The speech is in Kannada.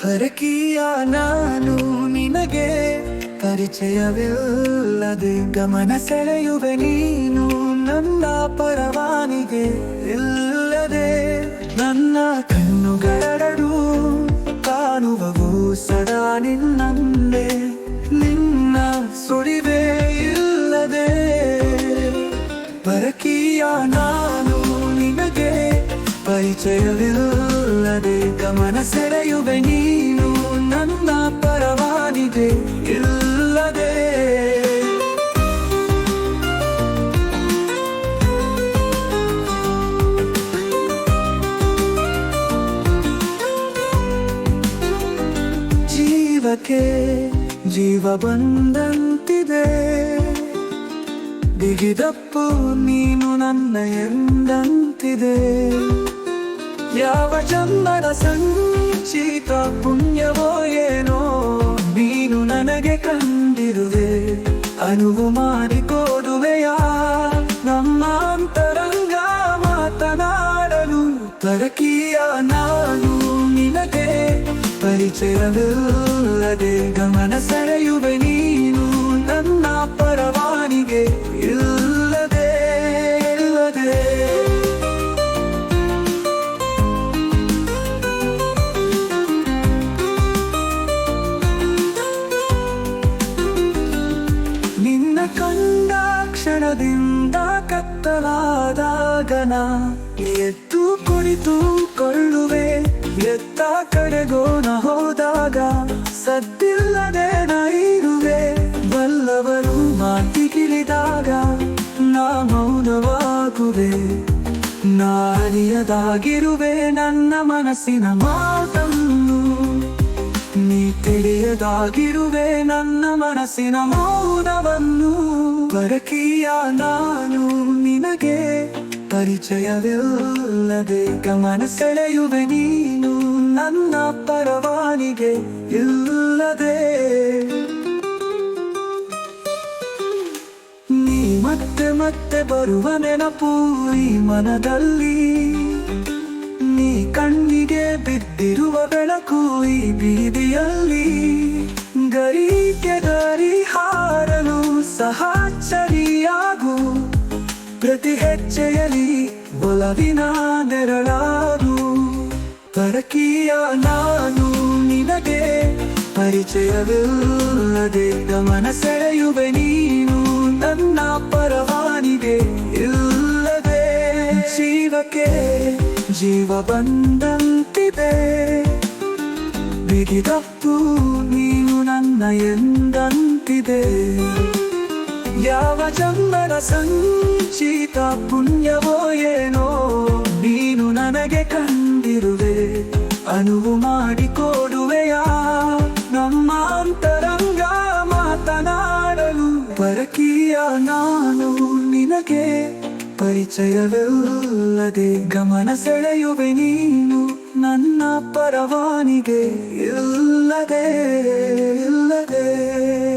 ಪರಕೀಯ ನಾನು ನಿನಗೆ ಪರಿಚಯವಿಲ್ಲದೆ ಗಮನ ಸೆಳೆಯುವೆ ನೀನು ನನ್ನ ಪರವಾನಿಗೆ ಇಲ್ಲದೆ ನನ್ನ ಕಣ್ಣುಗಳೆರಡು ಕಾಣುವವು ಸದಾ ನಿನ್ನಂದೆ ನಿನ್ನ ಸುಳಿವೆ ಇಲ್ಲದೆ ಪರಕೀಯ ನಾನು ನಿನಗೆ ಪರಿಚಯವಿಲ್ಲದೆ ಗಮನ ಸೆಳೆಯುವೆ ನೀನು ನನ್ನ ಪರವಾನಿದೆ ಇಲ್ಲದೆ. ಜೀವಕ್ಕೆ ಜೀವ ಬಂದಂತಿದೆ. ಬಿಗಿದಪ್ಪು ನೀನು ನನ್ನ ಎಂದಂತಿದೆ. ಯಾವ ಜನ್ಮದ ಸಂಚಿತ ಪುಣ್ಯವೋ ಏನೋ ನೀನು ನನಗೆ ಕಂಡಿರುವೆ. ಅನುವು ಮಾಡಿಕೊಡುವೆಯಾ? ನಮ್ಮ ಅಂತರಂಗ ಮಾತನಾಡಲು ಪರಕೀಯ ನಾನು ನಿನಗೆ ಪರಿಚಯವಿಲ್ಲದೆ ಗಮನ ಸೆಳೆಯುವೆ ನೀನು. ಕಂಡ ಕ್ಷಣದಿಂದ ಕತ್ತಲಾದಾಗನ ಎದ್ದು ಕುಳಿತುಕೊಳ್ಳುವೆ ಎತ್ತ ಕಡೆಗೋನ ಹೋದಾಗ. ಸದ್ದಿಲ್ಲದೆ ನೈರುವೆ ಬಲ್ಲವರು ಮಾತಿಗಿಳಿದಾಗ. ನಾ ಮೌನವಾಗುವೆ ನಾರಿಯದಾಗಿರುವೆ ನನ್ನ ಮನಸ್ಸಿನ ಮಾತನ್ನು ನೀ ತಿಳಿಯದಾಗಿರುವೆ ನನ್ನ ಮನಸ್ಸಿನ ಮೌನವನ್ನು. ಬರಕೀಯ ನಾನು ನಿನಗೆ ಪರಿಚಯವಿಲ್ಲದೆ ಗಮನ ಸೆಳೆಯುವೆ ನೀನು ನನ್ನ ಪರವಾನಿಗೆ ಇಲ್ಲದೆ. ನೀ ಮತ್ತೆ ಮತ್ತೆ ಬರುವ ನೆನಪು ಈ ಮನದಲ್ಲಿ. ನೀ ಕಣ್ಣಿಗೆ ಬಿದ್ದಿರುವ ಬೆಳಕು ಈ ಬೀದಿಯಲ್ಲಿ. ಗರಿ ಹಾರಲು ಸಹಚರಿಯಾಗು ಪ್ರತಿ ಹೆಜ್ಜೆಯಲ್ಲಿ ಒಲವಿನ ನೆರಳಾಗು. ಪರಕೀಯ ನಾನು ನಿನಗೆ ಪರಿಚಯವಿಲ್ಲದೆ ಗಮನ ಸೆಳೆಯುವೆ ನೀನು ನನ್ನ ಪರವಾನಿಗೆ ಇಲ್ಲದೆ. ಜೀವಕ್ಕೆ ಜೀವ ಬಂದಂತಿದೆ. ಬಿಗಿದಪ್ಪು ನೀನು ನನ್ನ ಎಂದಂತಿದೆ. ಯಾವ ಜನ್ಮದ ಸಂಚಿತ ಪುಣ್ಯವೋ ಏನೋ ನೀನು ನನಗೆ ಕಂಡಿರುವೆ. ಅನುವು ಮಾಡಿಕೊಡುವೆಯಾ ನಮ್ಮ ಅಂತರಂಗ ಮಾತನಾಡಲು. ಪರಕೀಯ ನಾನು ನಿನಗೆ ಪರಿಚಯವಿಲ್ಲದೆ ಗಮನ ಸೆಳೆಯುವೆ ನೀನು ನನ್ನ ಪರವಾನಿಗೆ. ಇಲ್ಲದೆ ಇಲ್ಲದೆ.